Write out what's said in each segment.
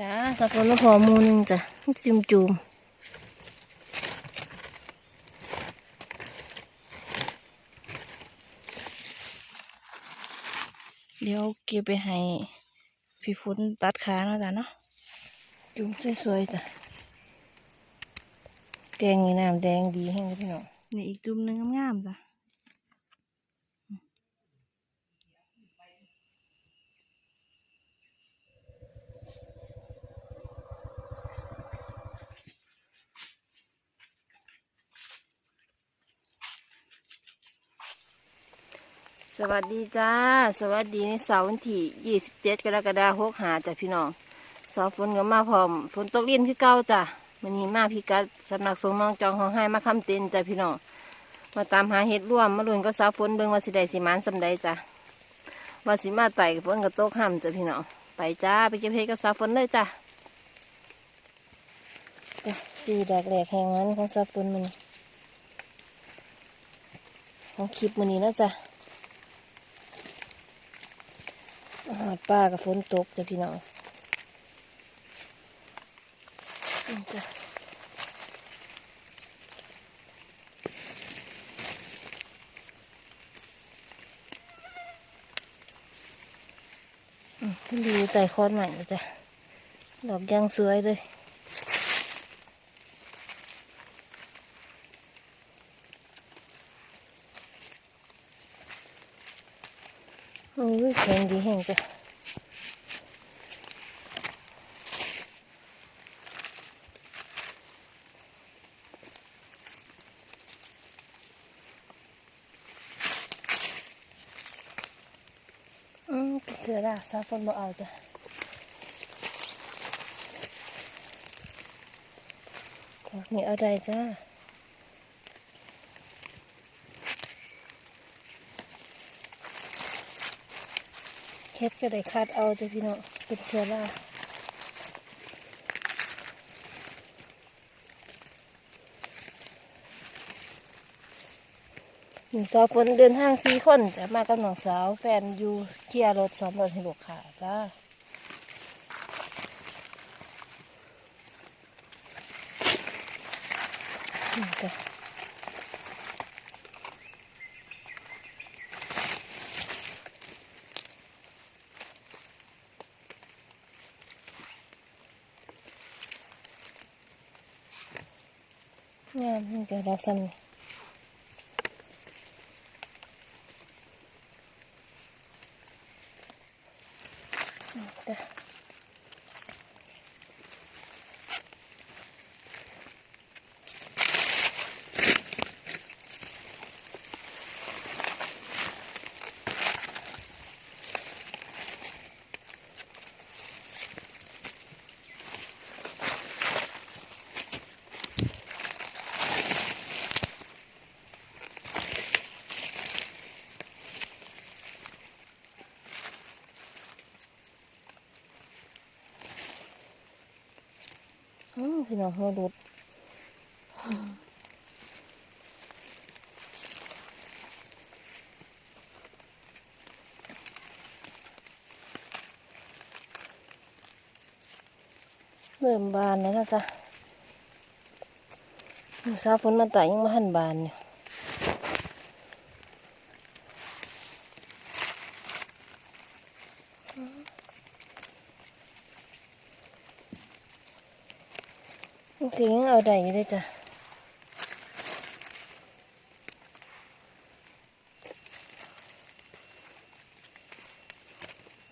จ้าสับปะรดพอมูนึงจ้ะจุ่มจุ่มเดี๋ยวเก็บไปให้พี่ฟุ้นตัดขาเนาะจ้ะเนาะจุ่มสวยๆจ้ะแกงนี่น้ำแดงดีแห้งพี่น้องนี่อีกจุ่มหนึงงามๆจ้ะ สวัสดีจ้า สวัสดีในเสาร์วันที่ 27 กรกฎาคมหาจ้ะพี่น้องสาฝนก็มาพร้อม ฝนตกเรียนคือเก่าจ้ะมันนี้มาพี่กัดสำนักสงฆ์น้องจองของให้มาคำเต็นจ้ะพี่น้องมาตามหาเห็ดร่วมมาลุนก็สาวฝนเบิ่งว่าสิได้สิมานสำใดจ้ะว่าสิมาไต่ฝนก็ตกห้ำจ้ะพี่น้องไปจ้าไปเก็บเห็ดกับสาวฝนเลยจ้ะจ้ะสี่ดอกแหลกแหงนั้นของสาวฝนมันของคลิปมันนี้แล้วจ้ะาหารป้ากับฝนตกจ้ะพี่น้องนี่จ้ะดูใส่คอนใหม่จ้ะดอกยังสวยเลยโอ้ยแข็งดีแห้งจ้ะ อืมเสือละซาฟอนบ่เอาจ้ะดอกนี่เอาได้จ้าเฮ็ดก็ได้คาดเอาจ้ะพี่น้องเป็นเชื้อรา หนึ่งสาวฝนเดินทางสี่คนจะมากับน้องสาวแฟนอยู่เกียร์รถซ้อมรถให้ลูกค้าจ้านี่จ้ะงามนี่จะดอกซ้ำ พี่น้องเฮารุดเริ่มบานแล้วนะจ๊ะสาฝนมาแต่ยังไม่หันบานเนี่ย จริงเอาได้อยู่เลยจ้ะ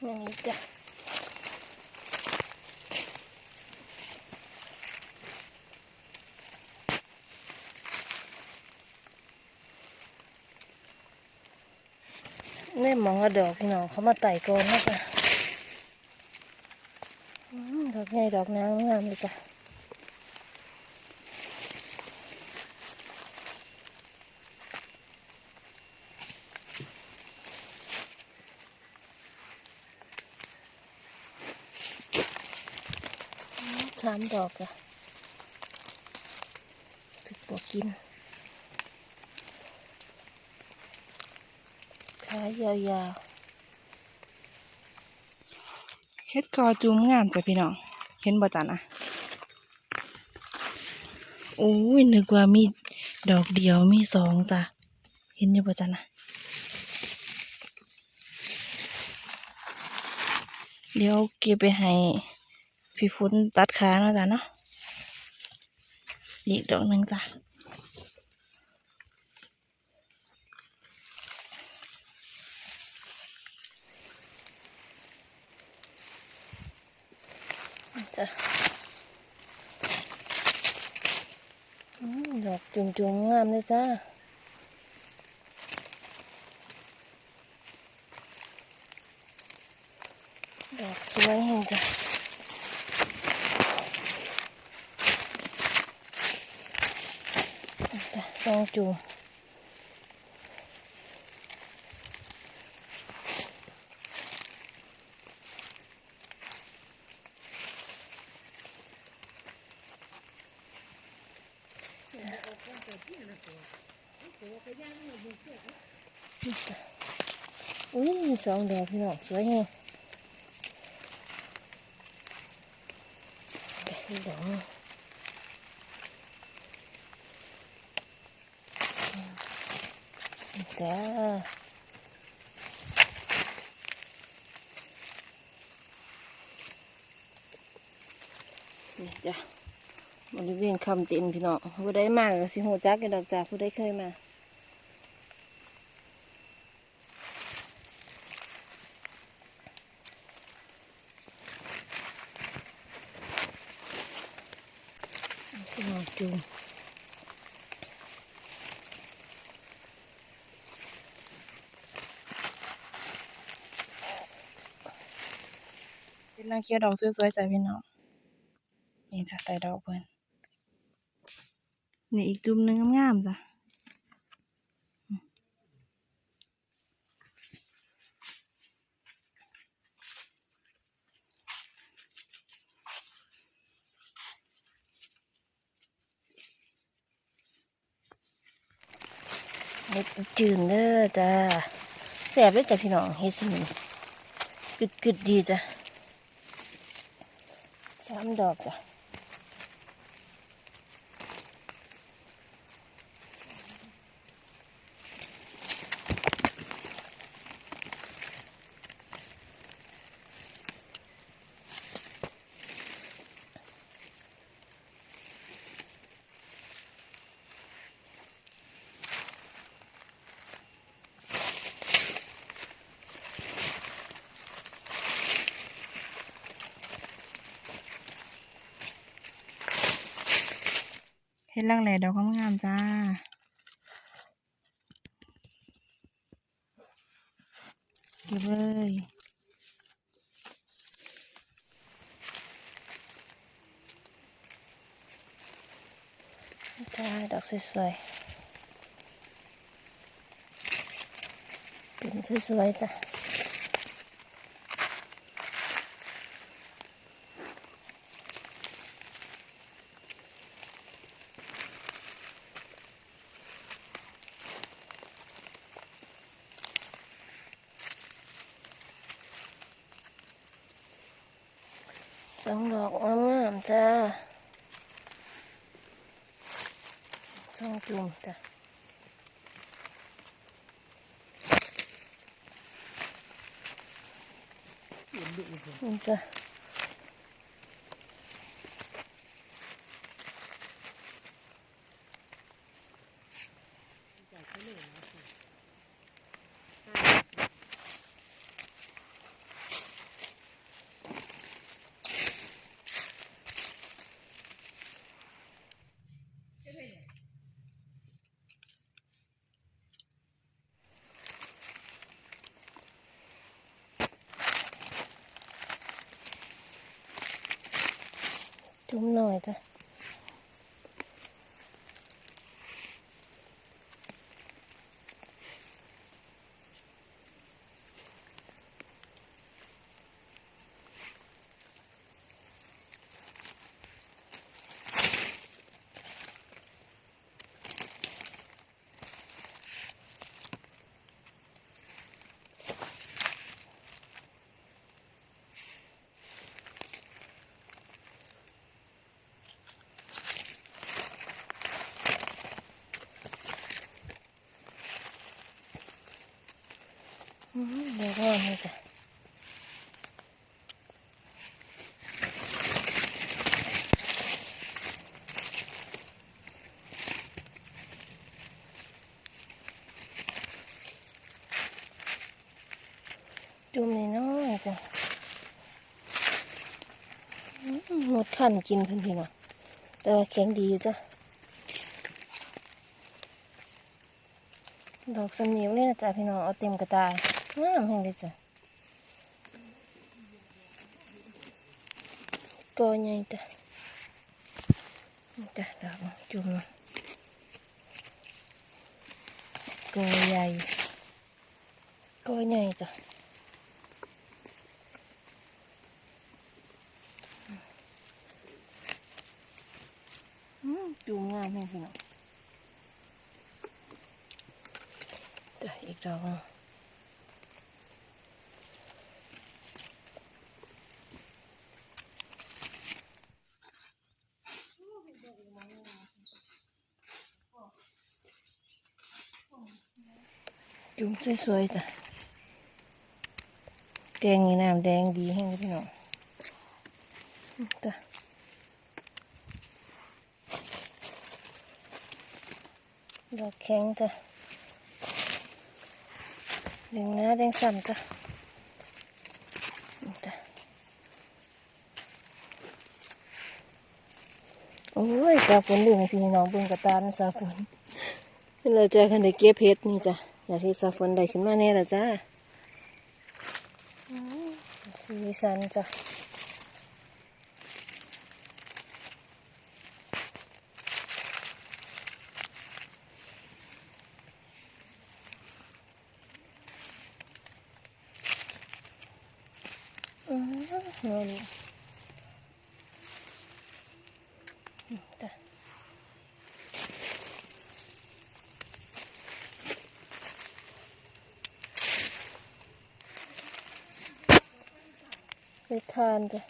อย่างนี้จ้ะแม่หมองกระดอกพี่น้องเขามาไต่ก่อนนะจ๊ะดอกใหญ่ดอกนางงามเลยจ้ะ สาม ดอกอะถึกปวกกิน ขายาวเฮ็ดกอจูมงามจ้ะพี่น้อง เห็นบ่จ้ะนะโอ้ยนึกว่ามีดอกเดียวมีสองจ้ะ เห็นอยู่บ่จ้ะนะเดี๋ยวเก็บไปให้ พี่ฟุ้นตัดขาเนาะจ้ะเนาะอีกดอกหนึ่งจ้ะจ้ะอืมดอกจุ่มๆงามเลยจ้าดอกสวยเห็นจ้ะ จ้ะลองจุ่มอุ้ยสองดอกพี่น้องสวยแฮงจ้ะอีกดอกหนึ่งจ้านี่ จ้ะบริเวณคำต็นพี่น้องผู้ใดมากสิโหจักกันดอกจ้าผู้ใดเคยมาพี่น้องจูงเป็นนางเคียวดอกสวยๆใส่พี่น้อง นี่จ้ะใส่ดอกเพิ่นนี่อีกจุ่มหนึงงามๆจ้ะเฮ็ดจืนเด้อจ้าแสบเลยจ้ะพี่น้องเฮ็ดสิมันกึดกึดๆดีจ้ะสามดอกจ้ะ เฮ็ดลังแหล่ดอกงามๆจ้าเก็บเลยจ้าดอกสวยๆเป็นสวยๆจ้ะสองดอกงามๆจ้า สองจุ่มจ้ะ นี่จ้ะ จุ่มหน่อยจ้ะ นี่จ้ะจุ่มนี่น้อยจ้ะหมดขันกินเพิ่นพี่เนาะแต่ว่าแข็งดีจ้ะดอกสำเนียงเลยนะจ๊ะพี่น้องเอาเต็มกระตาย งามแห่งเลยจ้ะกอใหญ่จ้ะนี่จ้ะดอกจุ่มกอใหญ่กอใหญ่จ้ะอืมจุ่มงามแห่งพี่น้องจ้ะอีกดอก จุ่มสวยๆจ้ะแกงนี่น้ำแดงดีแห้งพี่น้องจ้ะดอกแข็งจ้ะแดงหน้าแดงซ้ำจ้ะจ้ะโอ้ยสาฝนดูให้พี่น้องเบิ่งกระตามสาฝนเราจะคันได้เก็บเพชรนี่จ้ะ อยากที่สาฝนได้ขึ้นมาแน่ละจ้าสีสันจ้ะอืมนอนจ้ะ ไปทานจ้ะ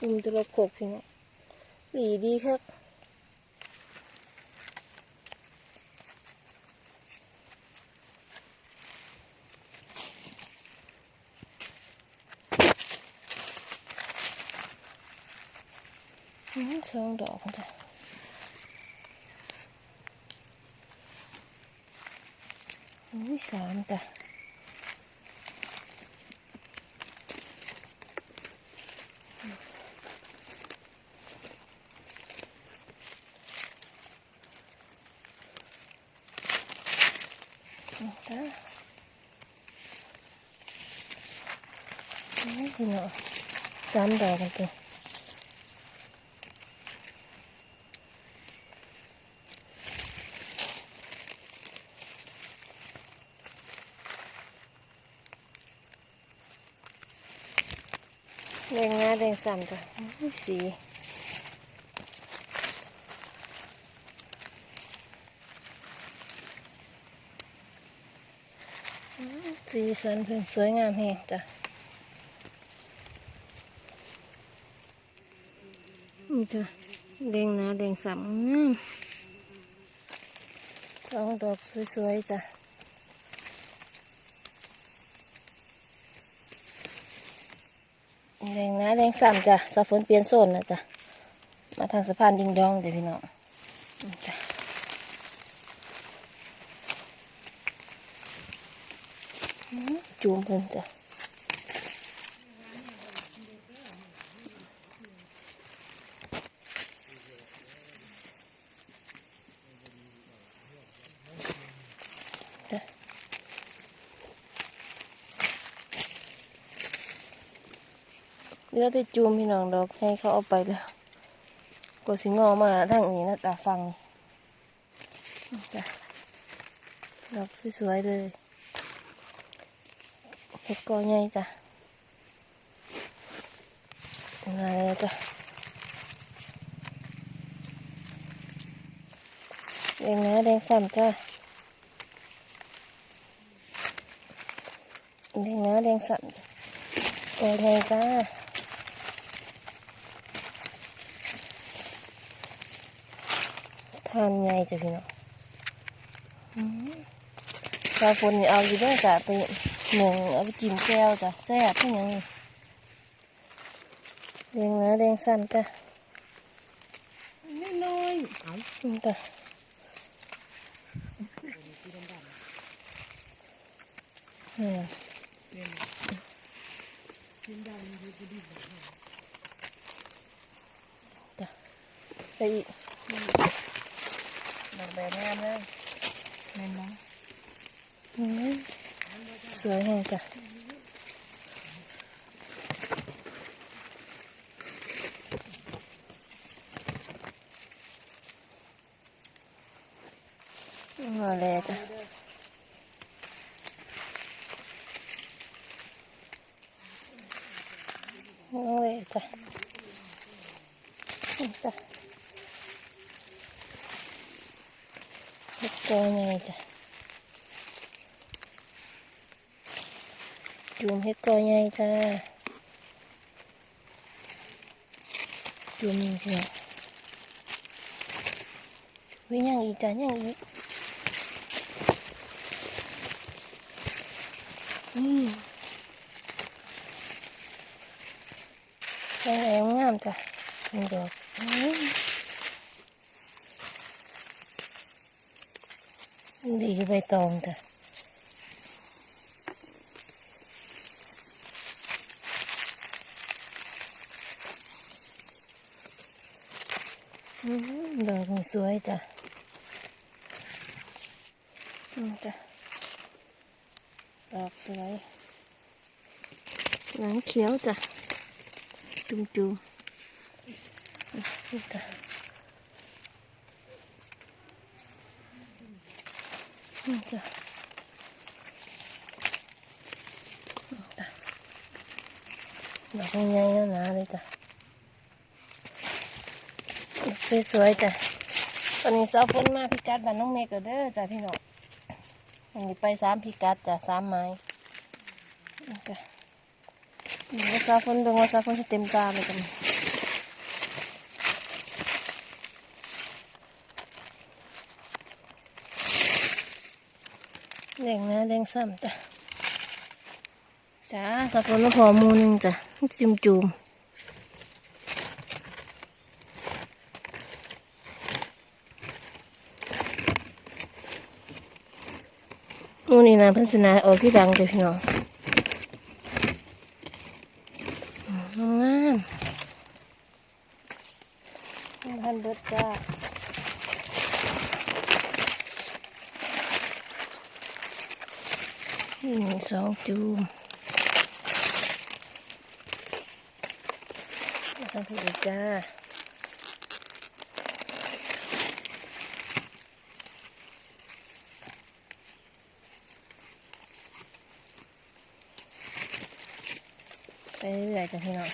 อืมจะระขบพี่เนาะหลีดีครับสองดอกจ้ะ อืมสามจ้ะนี่จ้ะอืมพี่เนาะสามดอกกันจ้ะ แดงหน้าแดงซ้ำจ้ะสีสีสันเพิ่นสวยงามแฮงจ้ะนี่จ้ะแดงหน้าแดงซ้ำงามสองดอกสวยๆจ้ะ แดงนะแดงซ้ำจ้ะสะฝนเปลี่ยนโซนนะจ้ะ มาทางสะพานดิงดองจ้ะพี่น้องจ้ะจูมเพิ่นจ้ะ อแต่จูมพี่น้องดอกให้เขาเอาไปแล้วก็สิงอมาทางนี้นะตาฟังจ้ะดอกสวยๆเลยเห็ดกอใหญ่จ้ะมาแล้วจ้ะแดงนะแดงซ้ำจ้ะแดงนะแดงซ้ำกอใหญ่จ้า ทานไงจ้ะพี่น้องอืมปลาฝนนี่เอาอยู่ด้วยจ้ะไปหนึ่งเอาไปจิ้มแก้วจ้ะแซ่บเพื่ยังเรียงเนื้อเรียงซ้ำจ้ะไม่น้อยเอานี่จ้ะนี่กินได้อยู่ก็ดีไปอีก ดอกแบบงามเลยแม่นบ่อืมสวยแห้งจ้ะมาเลยจ้ะน้องเลยจ้ะนี่จ้ะ เล็กตัวใหญ่จ้ะจุ่มให้กอใหญ่จ้าจุ่มนี่พี่น้องวิยังอีกจ้ะยังอีกอืมแรงแรงงามจ้ะนี่ ดีใบตองจ้ะอืมดอกสวยจ้ะอืมจ้ะ ดอกสวย หลังเขียวจ้ะ จุ่มจุ่มๆนี่จ้ะ นี่จ้ะนี่จ้ะดอกใหญ่ๆหนาๆเลยจ้ะสวยๆจ้ะตอนนี้สาวฝนมาพิกัดบ้านน้องเมกเด้อจ้ะพี่น้องอันนี้ไปสามพิกัดจ้ะสามไม้จ้ะนี่าสาฝนเบิ่งว่าสาฝนจะเต็มตาเลยจ้ะ แดงนะแดงซ้ำจ้ะจ้าสาวฝนมาพอมูหนึงจ้ะจุ่มจุ่มมูนี่นะพันสนาออกที่ดังจ้ะพี่น้องอืมงามพันเบิดจ้านี่ มีสองจูมทำผิดจ้าไปเรื่อยจ้ะพี่น้อง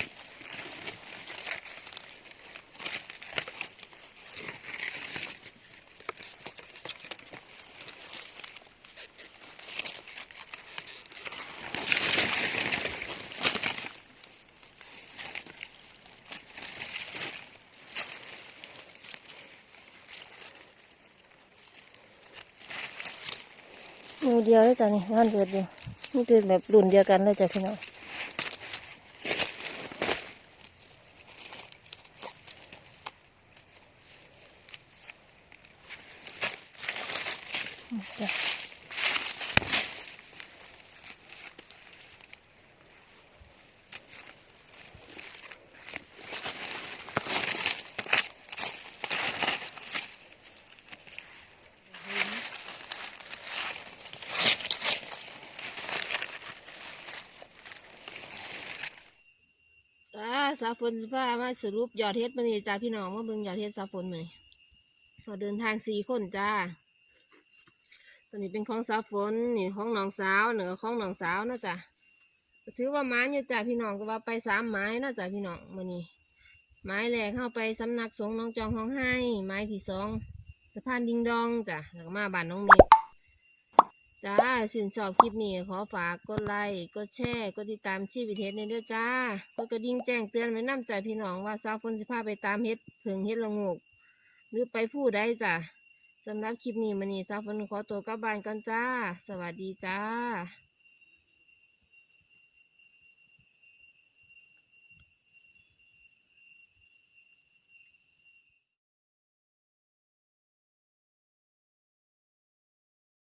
เดียวเลยจ้ะนี่งานเดือดเดียวนี่คือแบบรุ่นเดียวกันเลยจ้ะพี่น้องจ้ะจ้าวฝนสิพามาสรุปยอดเฮ็ดมานี่จ้าพี่น้องมาเบิ่งยอดเฮ็ดสาวฝนมานี่เราเดินทางสี่คนจ้าตัวนี้เป็นของสาวฝนนี่ของน้องสาวเหนือของน้องสาวนะจ้ะถือว่าไม้อยู่จ้ะพี่น้องก็ว่าไปสามไม้นะจ้ะพี่น้องมื่อนี้ไม้แรกเข้าไปสำนักสงน้องจองห้องให้ ไม้ที่สองสะพานดิงดองจ้ะแล้วก็มาบ้านน้องเมฆ จ้าสินชอบคลิปนี้ขอฝากกดไลค์กดแชร์กดติดตามชีวิตเฮ็ดในเด้อจ้ากดกระดิ่งแจ้งเตือนไว้น้ำใจพี่น้องว่าสาวคนสิพาไปตามเฮ็ดเพิงเฮ็ดละงกหรือไปผู้ใดจ้ะสำหรับคลิปนี้มันนี่สาวคนขอตัวกลับบ้านกันจ้า สวัสดีจ้า